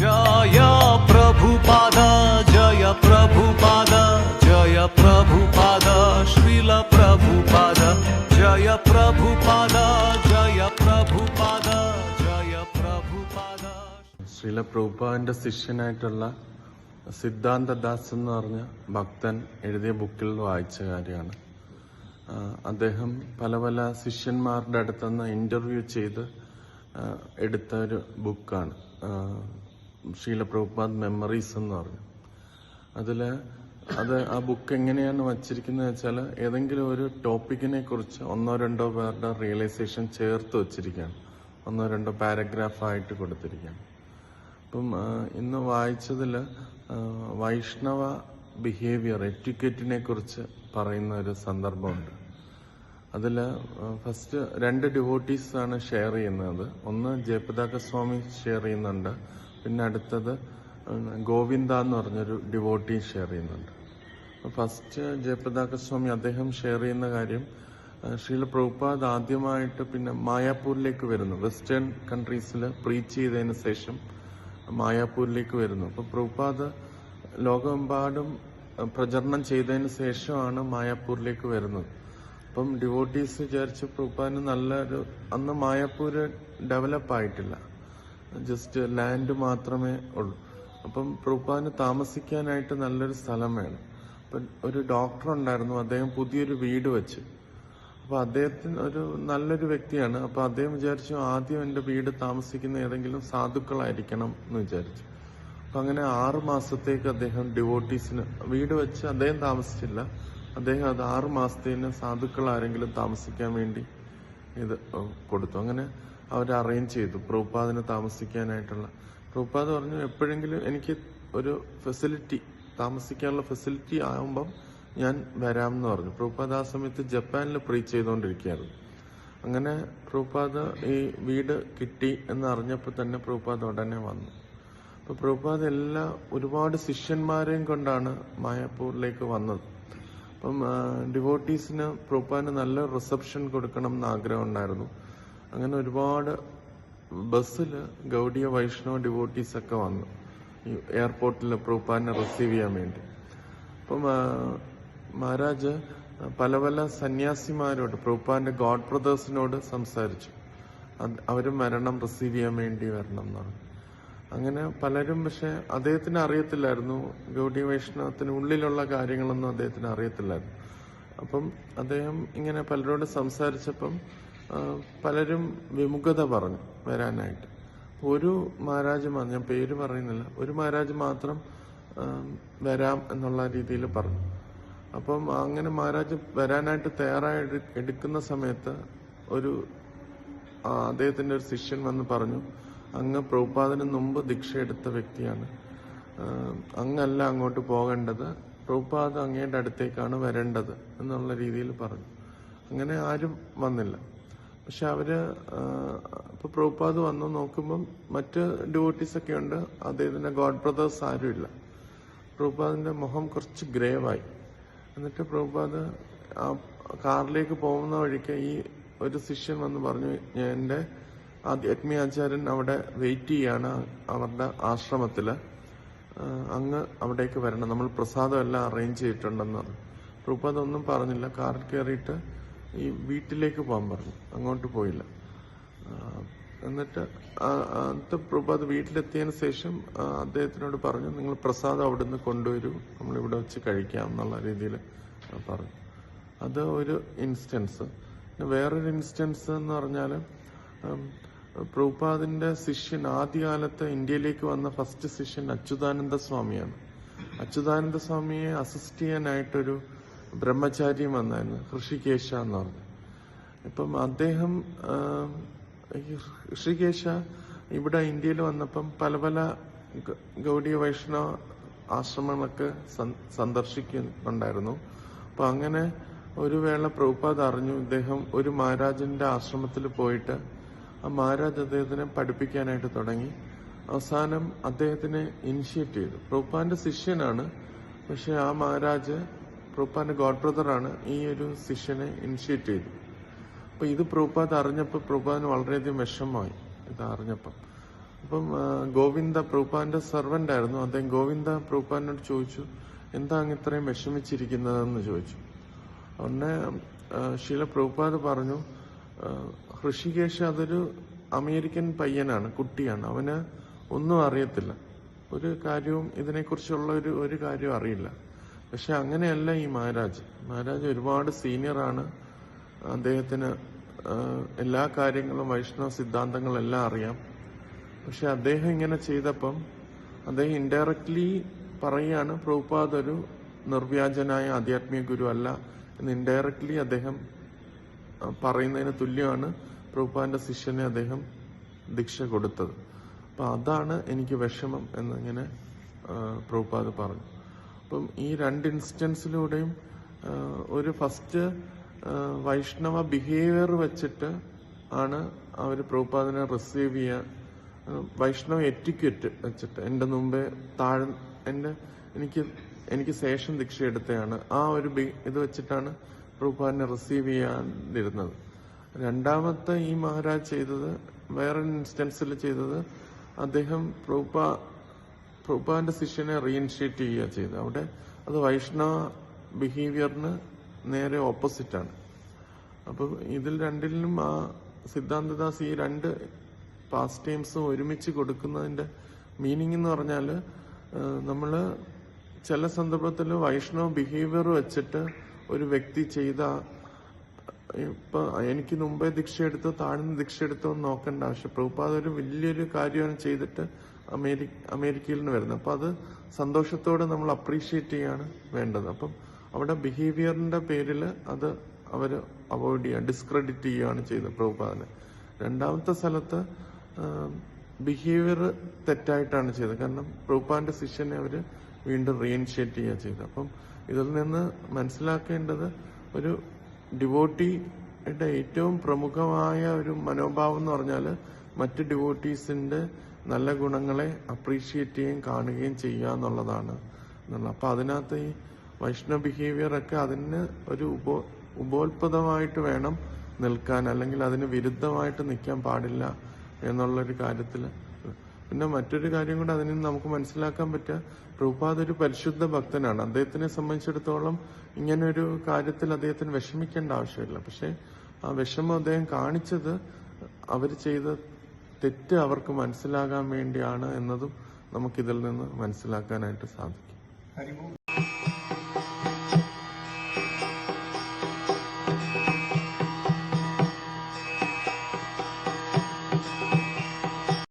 ജയ പ്രഭുപാദ ജയ പ്രഭുപാദ ജയ പ്രഭുപാദ ശ്രീല പ്രഭുപാദ ജയ പ്രഭുപാദ ജയ പ്രഭുപാദ ജയ പ്രഭുപാദ പ്രഭുപാദന്റെ ശിഷ്യനായിട്ടുള്ള സിദ്ധാന്തദാസ് എന്ന് പറഞ്ഞ ഭക്തൻ എഴുതിയ ബുക്കിൽ വായിച്ച കാര്യമാണ്. അദ്ദേഹം പല പല ശിഷ്യന്മാരുടെ അടുത്തുനിന്ന് ഇന്റർവ്യൂ ചെയ്ത് എടുത്ത ഒരു ബുക്കാണ് ആ, ശ്രീല പ്രഭുപാദ് മെമ്മറീസ് എന്ന് പറഞ്ഞു. അതിൽ അത് ആ ബുക്ക് എങ്ങനെയാണ് വച്ചിരിക്കുന്നത് വെച്ചാൽ ഏതെങ്കിലും ഒരു ടോപ്പിക്കിനെ കുറിച്ച് ഒന്നോ രണ്ടോ പേരുടെ റിയലൈസേഷൻ ചേർത്ത് വച്ചിരിക്കുകയാണ്. ഒന്നോ രണ്ടോ പാരഗ്രാഫായിട്ട് കൊടുത്തിരിക്കുകയാണ്. അപ്പം ഇന്ന് വായിച്ചതിൽ വൈഷ്ണവ ബിഹേവിയർ എറ്റിക്കറ്റിനെ കുറിച്ച് പറയുന്ന ഒരു സന്ദർഭമുണ്ട്. അതിൽ ഫസ്റ്റ് രണ്ട് ഡിവോട്ടീസ് ആണ് ഷെയർ ചെയ്യുന്നത്. ഒന്ന് ജയപതാക സ്വാമി ഷെയർ ചെയ്യുന്നുണ്ട്. പിന്നെ അടുത്തത് ഗോവിന്ദ എന്ന് പറഞ്ഞൊരു ഡിവോട്ടി ഷെയർ ചെയ്യുന്നുണ്ട്. ഫസ്റ്റ് ജയപ്രദാകസ്വാമി അദ്ദേഹം ഷെയർ ചെയ്യുന്ന കാര്യം ശ്രീല പ്രഭുപാദ് ആദ്യമായിട്ട് പിന്നെ മായാപൂരിലേക്ക് വരുന്നു. വെസ്റ്റേൺ കൺട്രീസിൽ പ്രീച്ച് ചെയ്തതിന് ശേഷം മായാപൂരിലേക്ക് വരുന്നു. അപ്പോൾ പ്രഭുപാദ് ലോകമെമ്പാടും പ്രചരണം ചെയ്തതിന് ശേഷമാണ് മായാപൂരിലേക്ക് വരുന്നത്. അപ്പം ഡിവോട്ടീസ് വിചാരിച്ച് പ്രഭുപാദിന് നല്ലൊരു അന്ന് മായാപൂര് ഡെവലപ്പ് ആയിട്ടില്ല. ജസ്റ്റ് ലാൻഡ് മാത്രമേ ഉള്ളൂ. അപ്പം പ്രഭുപാദിന് താമസിക്കാനായിട്ട് നല്ലൊരു സ്ഥലം വേണം. അപ്പം ഒരു ഡോക്ടർ ഉണ്ടായിരുന്നു അദ്ദേഹം പുതിയൊരു വീട് വെച്ച്. അപ്പോൾ അദ്ദേഹത്തിന് ഒരു നല്ലൊരു വ്യക്തിയാണ്. അപ്പോൾ അദ്ദേഹം വിചാരിച്ചു ആദ്യം എന്റെ വീട് താമസിക്കുന്ന ഏതെങ്കിലും സാധുക്കളായിരിക്കണം എന്ന് വിചാരിച്ചു. അപ്പം അങ്ങനെ ആറു മാസത്തേക്ക് അദ്ദേഹം ഡിവോട്ടീസിന് വീട് വെച്ച് അദ്ദേഹം താമസിച്ചില്ല. അദ്ദേഹം അത് ആറു മാസത്തേന് സാധുക്കൾ ആരെങ്കിലും താമസിക്കാൻ വേണ്ടി ഇത് കൊടുത്തു. അങ്ങനെ അവർ അറേഞ്ച് ചെയ്തു. പ്രൂപ്പാദിന് താമസിക്കാനായിട്ടുള്ള. പ്രൂപ്പാദ് പറഞ്ഞു എപ്പോഴെങ്കിലും എനിക്ക് ഒരു ഫെസിലിറ്റി താമസിക്കാനുള്ള ഫെസിലിറ്റി ആകുമ്പം ഞാൻ വരാം എന്ന് പറഞ്ഞു. പ്രൂപ്പാദ് ആ സമയത്ത് ജപ്പാനിൽ പ്രീച്ച് ചെയ്തുകൊണ്ടിരിക്കുകയായിരുന്നു അങ്ങനെ പ്രൂപ്പാദ് ഈ വീട് കിട്ടി എന്ന് അറിഞ്ഞപ്പോൾ തന്നെ പ്രൂപ്പാദ് ഉടനെ വന്നു. അപ്പോൾ പ്രഭുപാദ് എല്ലാ ഒരുപാട് ശിഷ്യന്മാരെയും കൊണ്ടാണ് മായാപ്പൂരിലേക്ക് വന്നത്. അപ്പം ഡിവോട്ടീസിന് പ്രഭുപാദിന് നല്ല റിസപ്ഷൻ കൊടുക്കണം എന്ന് ആഗ്രഹം ഉണ്ടായിരുന്നു. അങ്ങനെ ഒരുപാട് ബസ്സിൽ ഗൗഡിയ വൈഷ്ണവ ഡിവോട്ടീസ് ഒക്കെ വന്നു എയർപോർട്ടിൽ പ്രൂപ്പാനെ റിസീവ് ചെയ്യാൻ വേണ്ടി. അപ്പം മഹാരാജ് പല പല സന്യാസിമാരോട് പ്രൂപ്പാന്റെ ഗോഡ് ബ്രദേഴ്സിനോട് സംസാരിച്ചു. അത് അവരും വരണം റിസീവ് ചെയ്യാൻ വേണ്ടി വരണം എന്നാണ്. അങ്ങനെ പലരും പക്ഷെ അദ്ദേഹത്തിന് അറിയത്തില്ലായിരുന്നു. ഗൗഡി വൈഷ്ണവത്തിന് ഉള്ളിലുള്ള കാര്യങ്ങളൊന്നും അദ്ദേഹത്തിന് അറിയത്തില്ലായിരുന്നു. അപ്പം അദ്ദേഹം ഇങ്ങനെ പലരോട് സംസാരിച്ചപ്പം പലരും വിമുഖത പറഞ്ഞു വരാനായിട്ട്. ഒരു മഹാരാജ് ഞാൻ പേര് പറയുന്നില്ല. ഒരു മഹാരാജ് മാത്രം വരാം എന്നുള്ള രീതിയിൽ പറഞ്ഞു. അപ്പം അങ്ങനെ മഹാരാജ് വരാനായിട്ട് തയ്യാറായി എടുക്കുന്ന സമയത്ത് ഒരു അദ്ദേഹത്തിന്റെ ഒരു ശിഷ്യൻ വന്ന് പറഞ്ഞു അങ്ങ് പ്രഭുപാദന് മുമ്പ് ദീക്ഷ എടുത്ത വ്യക്തിയാണ്. അങ്ങല്ല അങ്ങോട്ട് പോകേണ്ടത്. പ്രഭുപാദ് അങ്ങയുടെ അടുത്തേക്കാണ് വരേണ്ടത് എന്നുള്ള രീതിയിൽ പറഞ്ഞു. അങ്ങനെ ആരും വന്നില്ല. പക്ഷെ അവർ ഇപ്പൊ പ്രഭുപാദ് വന്നു നോക്കുമ്പം മറ്റ് ഡ്യൂട്ടീസ് ഒക്കെ ഉണ്ട്. അദ്ദേഹത്തിന്റെ ഗോഡ് ബ്രദേഴ്സ് ആരും ഇല്ല. പ്രഭുപാദിന്റെ മുഖം കുറച്ച് ഗ്രേവായി എന്നിട്ട് പ്രഭുപാദ് ആ കാറിലേക്ക് പോകുന്ന വഴിക്ക് ഈ ഒരു ശിഷ്യൻ വന്ന് പറഞ്ഞു എന്റെ ആധ്യാത്മികാചാര്യൻ അവിടെ വെയിറ്റ് ചെയ്യാണ് അവരുടെ ആശ്രമത്തിൽ. അങ്ങ് അവിടേക്ക് വരണം. നമ്മൾ പ്രസാദം എല്ലാം അറേഞ്ച് ചെയ്തിട്ടുണ്ടെന്ന് പ്രഭുപാദ് ഒന്നും പറഞ്ഞില്ല. കാറിൽ കയറിയിട്ട് ഈ വീട്ടിലേക്ക് പോകാൻ പറഞ്ഞു. അങ്ങോട്ട് പോയില്ല. എന്നിട്ട് അന്നത്തെ പ്രഭാത് വീട്ടിലെത്തിയതിന് ശേഷം അദ്ദേഹത്തിനോട് പറഞ്ഞു നിങ്ങൾ പ്രസാദം അവിടെ നിന്ന് കൊണ്ടുവരൂ. നമ്മൾ ഇവിടെ വെച്ച് കഴിക്കാം എന്നുള്ള രീതിയിൽ പറഞ്ഞു. അത് ഒരു ഇൻസ്റ്റൻസ്. പിന്നെ വേറൊരു ഇൻസ്റ്റൻസ് എന്ന് പറഞ്ഞാൽ പ്രഭുപാദിന്റെ ശിഷ്യൻ ആദ്യകാലത്ത് ഇന്ത്യയിലേക്ക് വന്ന ഫസ്റ്റ് ശിഷ്യൻ അച്യുതാനന്ദ സ്വാമിയാണ്. അച്യുതാനന്ദ സ്വാമിയെ അസിസ്റ്റ് ചെയ്യാനായിട്ടൊരു ബ്രഹ്മചാരി വന്നായിരുന്നു. ഋഷികേശ എന്ന് പറഞ്ഞു. ഇപ്പം അദ്ദേഹം ഋഷികേശ ഇവിടെ ഇന്ത്യയിൽ വന്നപ്പം പല പല ഗൗഡിയ വൈഷ്ണവ ആശ്രമങ്ങളൊക്കെ സന്ദ- സന്ദർശിക്കുന്നുണ്ടായിരുന്നു. അപ്പൊ അങ്ങനെ ഒരു വേള പ്രഭുപാദ് അറിഞ്ഞു ഇദ്ദേഹം ഒരു മഹാരാജന്റെ ആശ്രമത്തിൽ പോയിട്ട് ആ മഹാരാജ് അദ്ദേഹത്തിനെ പഠിപ്പിക്കാനായിട്ട് തുടങ്ങി. അവസാനം അദ്ദേഹത്തിനെ ഇനിഷ്യേറ്റ് ചെയ്തു. പ്രഭുപാന്റെ ശിഷ്യനാണ്. പക്ഷെ ആ മഹാരാജ് പ്രഭുപാന്റെ ഗോഡ് ബ്രദറാണ് ഈ ഒരു സിഷനെ ഇനിഷ്യേറ്റ് ചെയ്തു അപ്പൊ ഇത് പ്രൂപ്പാത് അറിഞ്ഞപ്പോൾ പ്രൂപ്പാന് വളരെയധികം വിഷമമായി ഇത് അറിഞ്ഞപ്പം. അപ്പം ഗോവിന്ദ പ്രൂപ്പാന്റെ സെർവന്റ് ആയിരുന്നു. അദ്ദേഹം ഗോവിന്ദ പ്രൂപ്പാനോട് ചോദിച്ചു എന്താ അങ്ങ് ഇത്രയും വിഷമിച്ചിരിക്കുന്നതെന്ന് ചോദിച്ചു. ഉടനെ ശീല പ്രഭുപാദ് പറഞ്ഞു ഋഷികേഷ് അതൊരു അമേരിക്കൻ പയ്യനാണ് കുട്ടിയാണ്. അവന് ഒന്നും അറിയത്തില്ല. ഒരു കാര്യവും ഇതിനെക്കുറിച്ചുള്ള ഒരു ഒരു കാര്യവും അറിയില്ല. പക്ഷെ അങ്ങനെയല്ല ഈ മഹാരാജ്. മഹാരാജ് ഒരുപാട് സീനിയറാണ് അദ്ദേഹത്തിന് എല്ലാ കാര്യങ്ങളും വൈഷ്ണവ സിദ്ധാന്തങ്ങളെല്ലാം അറിയാം. പക്ഷെ അദ്ദേഹം ഇങ്ങനെ ചെയ്തപ്പം അദ്ദേഹം ഇൻഡയറക്ട്ലി പറയുകയാണ് പ്രഭുപാദ് ഒരു നിർവ്യാജനായ ആധ്യാത്മിക ഗുരു അല്ല എന്ന് ഇൻഡയറക്ട്ലി അദ്ദേഹം പറയുന്നതിന് തുല്യമാണ് പ്രഭുപാദിന്റെ ശിഷ്യനെ അദ്ദേഹം ദീക്ഷ കൊടുത്തത്. അപ്പൊ അതാണ് എനിക്ക് വിഷമം എന്നിങ്ങനെ പ്രഭുപാദ് പറഞ്ഞു. അപ്പം ഈ രണ്ട് ഇൻസ്റ്റൻസിലൂടെയും ഒരു ഫസ്റ്റ് വൈഷ്ണവ ബിഹേവിയർ വെച്ചിട്ട് ആണ് അവർ പ്രഭുപാദിനെ റിസീവ് ചെയ്യുക വൈഷ്ണവ എറ്റിക്വറ്റ് വെച്ചിട്ട് എന്റെ മുമ്പേ താഴ് എന്റെ എനിക്ക് എനിക്ക് ശേഷം ദീക്ഷ എടുത്തതാണ് ആ ഒരു ഇത് വെച്ചിട്ടാണ് പ്രഭുപാദിനെ റിസീവ് ചെയ്യാതിരുന്നത്. രണ്ടാമത്തെ ഈ മഹാരാജ് ചെയ്തത് വേറെ ഇൻസ്റ്റൻസിൽ ചെയ്തത് അദ്ദേഹം പ്രഭുപാ പ്രഭുപാദിന്റെ ശിഷ്യനെ റീഇൻഷിയേറ്റ് ചെയ്യുക ചെയ്തത്. അവിടെ അത് വൈഷ്ണവ ബിഹേവിയറിന് നേരെ ഓപ്പോസിറ്റാണ് അപ്പോൾ ഇതിൽ രണ്ടിലും ആ സിദ്ധാന്തദാസ് ഈ രണ്ട് പാസ്റ്റ് ടൈംസും ഒരുമിച്ച് കൊടുക്കുന്നതിന്റെ മീനിങ് എന്ന് പറഞ്ഞാൽ നമ്മൾ ചില സന്ദർഭത്തിൽ വൈഷ്ണവ ബിഹേവിയർ വെച്ചിട്ട് ഒരു വ്യക്തി ചെയ്ത ഇപ്പൊ എനിക്ക് മുമ്പേ ദീക്ഷ എടുത്തോ താഴ്ന്ന ദീക്ഷ എടുത്തോ എന്ന് നോക്കേണ്ട. ആവശ്യം പ്രഭുപാദ ഒരു വലിയൊരു കാര്യമാണ് ചെയ്തിട്ട് അമേരിക്ക അമേരിക്കയിൽ നിന്ന് വരുന്നത്. അപ്പം അത് സന്തോഷത്തോടെ നമ്മൾ അപ്രീഷിയേറ്റ് ചെയ്യാണ് വേണ്ടത്. അപ്പം അവിടെ ബിഹേവിയറിന്റെ പേരിൽ അത് അവർ അവോയ്ഡ് ചെയ്യുക ഡിസ്ക്രെഡിറ്റ് ചെയ്യുകയാണ് ചെയ്തത് പ്രഭുപാദനെ. രണ്ടാമത്തെ സ്ഥലത്ത് ബിഹേവിയർ തെറ്റായിട്ടാണ് ചെയ്തത്. കാരണം പ്രഭുപാദന്റെ ശിഷ്യനെ അവർ വീണ്ടും റീഇൻഷിയേറ്റ് ചെയ്യുക ചെയ്തത്. അപ്പം ഇതിൽ നിന്ന് മനസ്സിലാക്കേണ്ടത് ഒരു ഡിവോട്ടിയുടെ ഏറ്റവും പ്രമുഖമായ ഒരു മനോഭാവം എന്ന് പറഞ്ഞാൽ മറ്റ് ഡിവോട്ടീസിന്റെ നല്ല ഗുണങ്ങളെ അപ്രീഷിയേറ്റ് ചെയ്യുകയും കാണുകയും ചെയ്യുക എന്നുള്ളതാണ്. എന്നുള്ള അപ്പൊ അതിനകത്ത് ഈ വൈഷ്ണവ ബിഹേവിയർ ഒക്കെ അതിന് ഒരു ഉപോ ഉപോത്പദമായിട്ട് വേണം നിൽക്കാൻ അല്ലെങ്കിൽ അതിന് വിരുദ്ധമായിട്ട് നിൽക്കാൻ പാടില്ല എന്നുള്ളൊരു കാര്യത്തിൽ. പിന്നെ മറ്റൊരു കാര്യം കൂടെ അതിൽ നിന്ന് നമുക്ക് മനസ്സിലാക്കാൻ പറ്റുക. പ്രഭുപാദ് ഒരു പരിശുദ്ധ ഭക്തനാണ്. അദ്ദേഹത്തിനെ സംബന്ധിച്ചിടത്തോളം ഇങ്ങനെ ഒരു കാര്യത്തിൽ അദ്ദേഹത്തിന് വിഷമിക്കേണ്ട ആവശ്യമില്ല. പക്ഷെ ആ വിഷമം അദ്ദേഹം കാണിച്ചത് അവർ ചെയ്ത തെറ്റ് അവർക്ക് മനസ്സിലാകാൻ വേണ്ടിയാണ് എന്നതും നമുക്കിതിൽ നിന്ന് മനസ്സിലാക്കാനായിട്ട് സാധിക്കും.